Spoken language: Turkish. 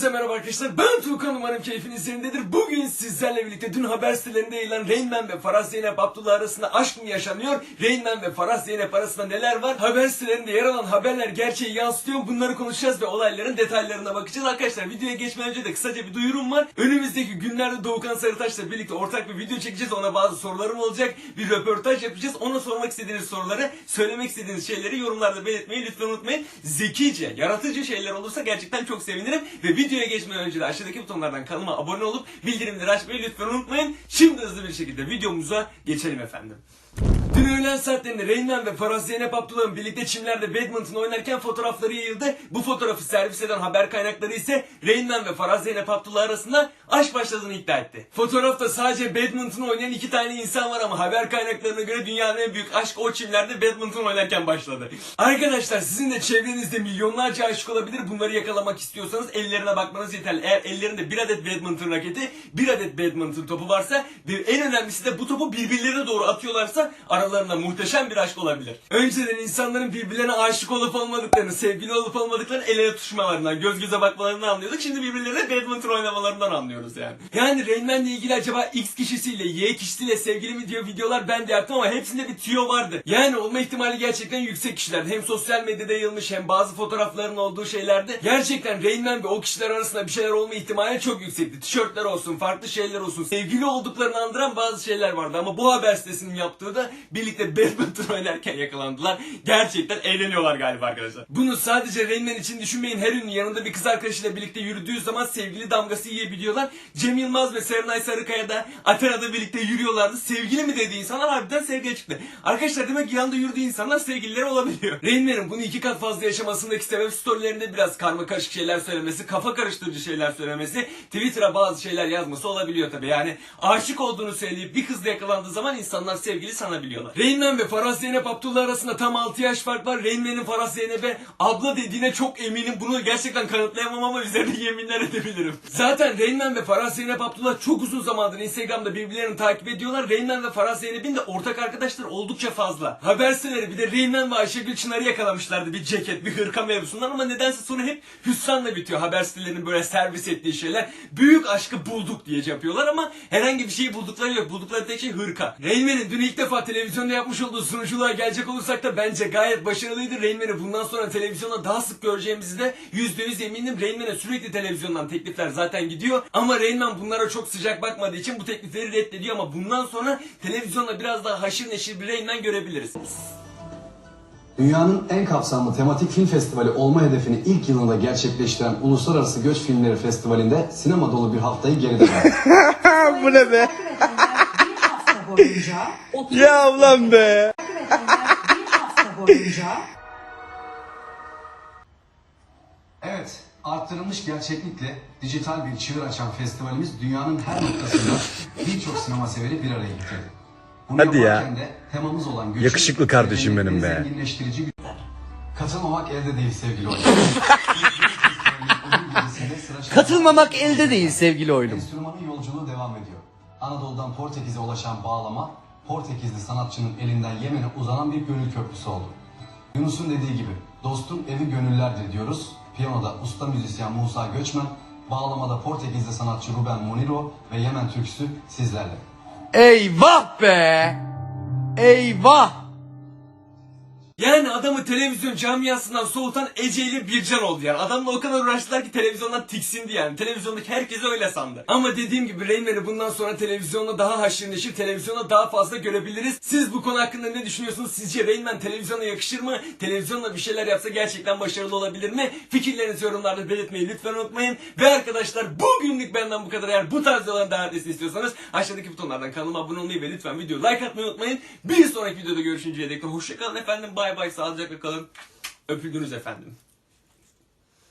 Hepinize merhaba arkadaşlar. Ben Tuğkan umarım keyfiniz yerindedir. Bugün sizlerle birlikte dün haber sitelerinde yayılan Rain Man ve Farah Zeynep Abdullah arasında aşk mı yaşanıyor? Rain Man ve Farah Zeynep arasında neler var? Haber sitelerinde yer alan haberler gerçeği yansıtıyor. Bunları konuşacağız ve olayların detaylarına bakacağız. Arkadaşlar videoya geçmeden önce de kısaca bir duyurum var. Önümüzdeki günlerde Doğukan Sarıtaş'la birlikte ortak bir video çekeceğiz. Ona bazı sorularım olacak. Bir röportaj yapacağız. Ona sormak istediğiniz soruları, söylemek istediğiniz şeyleri yorumlarda belirtmeyi lütfen unutmayın. Zekice, yaratıcı şeyler olursa gerçekten çok sevinirim. Ve videoya geçmeden önce de aşağıdaki butonlardan kanalıma abone olup bildirimleri açmayı lütfen unutmayın. Şimdi hızlı bir şekilde videomuza geçelim efendim. Dün öğlen saatlerinde Reynmen ve Farah Zeynep Abdullah'ın birlikte çimlerde badminton oynarken fotoğrafları yayıldı. Bu fotoğrafı servis eden haber kaynakları ise Reynmen ve Farah Zeynep Abdullah arasında aşk başladığını iddia etti. Fotoğrafta sadece badminton oynayan iki tane insan var ama haber kaynaklarına göre dünyanın en büyük aşkı o çimlerde badminton oynarken başladı. Arkadaşlar sizin de çevrenizde milyonlarca aşık olabilir. Bunları yakalamak istiyorsanız ellerine bakmanız yeterli. Eğer ellerinde bir adet badminton raketi, bir adet badminton topu varsa ve en önemlisi de bu topu birbirlerine doğru atıyorlarsa aralarında muhteşem bir aşk olabilir. Önceden insanların birbirlerine aşık olup olmadıklarını, sevgili olup olmadıklarını el ele tutuşmalarından, göz göze bakmalarından anlıyorduk. Şimdi birbirlerine badminton oynamalarından anlıyoruz yani. Yani Rain ile ilgili acaba X kişisiyle, Y kişisiyle sevgili mi diyor videolar ben de yaptım ama hepsinde bir tüyo vardı. Yani olma ihtimali gerçekten yüksek kişilerdi. Hem sosyal medyada yayılmış hem bazı fotoğrafların olduğu şeylerde. Gerçekten Rain ve o kişiler arasında bir şeyler olma ihtimali çok yüksekti. Tişörtler olsun, farklı şeyler olsun. Sevgili olduklarını andıran bazı şeyler vardı ama bu haber sitesinin yaptığı da birlikte badminton oynarken yakalandılar. Gerçekten eğleniyorlar galiba arkadaşlar. Bunu sadece Rain için düşünmeyin. Her ünlü yanında bir kız arkadaşıyla birlikte yürüdüğü zaman sevgili damgası yiyebiliyorlar. Cem Yılmaz ve Serenay Sarıkaya da Atina'da birlikte yürüyorlardı. Sevgili mi dediği insanlar harbiden sevgiye çıktı. Arkadaşlar demek ki yanında yürüdüğü insanlar sevgilileri olabiliyor. Rain bunu iki kat fazla yaşamasındaki sebep storylerinde biraz karma karışık şeyler söylemesi, kafa karıştırıcı şeyler söylemesi, Twitter'a bazı şeyler yazması olabiliyor tabi. Yani aşık olduğunu söyleyip bir kızla yakalandığı zaman insanlar sevgili sanabiliyorlar. Rain Man ve Farah Zeynep Abdullah arasında tam 6 yaş fark var. Rain Man'in Farah Zeynep'e abla dediğine çok eminim. Bunu gerçekten kanıtlayamam ama üzerine yeminler edebilirim. Zaten Rain Man ve Farah Zeynep Abdullah çok uzun zamandır Instagram'da birbirlerini takip ediyorlar. Rain Man ve Farah Zeynep'in de ortak arkadaşları oldukça fazla. Haber siteleri bir de Rain Man ve Ayşegül Çınar'ı yakalamışlardı bir ceket, bir hırka mevzusundan ama nedense sonu hep hüsranla bitiyor. Haber sitelerinin böyle servis ettiği şeyler. Büyük aşkı bulduk diye yapıyorlar ama herhangi bir şeyi buldukları yok. Buldukları tek şey hırka. Rain Man'in dün ilk defa televizyonda yapmış olduğu sunuculuğa gelecek olursak da bence gayet başarılıydı. Rain Man'i bundan sonra televizyonda daha sık göreceğimizi de %100 eminim. Rain Man'e sürekli televizyondan teklifler zaten gidiyor. Ama Rain Man bunlara çok sıcak bakmadığı için bu teklifleri reddediyor ama bundan sonra televizyonda biraz daha haşır neşir bir Rain Man görebiliriz. Dünyanın en kapsamlı tematik film festivali olma hedefini ilk yılında gerçekleştiren Uluslararası Göç Filmleri Festivali'nde sinema dolu bir haftayı geride bıraktı. Bu ne be? Bir boyunca oturup Ya ulan be. bir hafta boyunca Evet, arttırılmış gerçeklikle dijital bir çığır açan festivalimiz dünyanın her noktasında birçok sinema severi bir araya getirdi. Bunu Hadi ya. yaparken de temamız olan göçün Yakışıklı kardeşim benim be. Zenginleştirici güçler. Katılmamak elde değil sevgili oyuncu. Katılmamak elde değil sevgili oylum. Enstrümanın yolculuğu devam ediyor. Anadolu'dan Portekiz'e ulaşan bağlama, Portekizli sanatçının elinden Yemen'e uzanan bir gönül köprüsü oldu. Yunus'un dediği gibi, dostum evi gönüllerdir diyoruz. Piyanoda usta müzisyen Musa Göçmen, bağlamada Portekizli sanatçı Ruben Moniro ve Yemen türküsü sizlerle. Eyvah be. Eyvah. Yani adamı televizyon camiasından soğutan Ece ile Bircan oldu yani. Adamla o kadar uğraştılar ki televizyondan tiksindi yani. Televizyondaki herkes öyle sandı. Ama dediğim gibi Rain Man'i bundan sonra televizyonda daha haşır neşir, televizyonda daha fazla görebiliriz. Siz bu konu hakkında ne düşünüyorsunuz? Sizce Rain Man televizyona yakışır mı? Televizyonla bir şeyler yapsa gerçekten başarılı olabilir mi? Fikirlerinizi yorumlarda belirtmeyi lütfen unutmayın. Ve arkadaşlar bugünlük benden bu kadar. Eğer bu tarz videoların daha istiyorsanız aşağıdaki butonlardan kanalıma abone olmayı ve lütfen videoyu like atmayı unutmayın. Bir sonraki videoda görüşünceye dek de hoşçakalın efendim. Bay bay sağlıcakla kalın. Öpüldünüz efendim.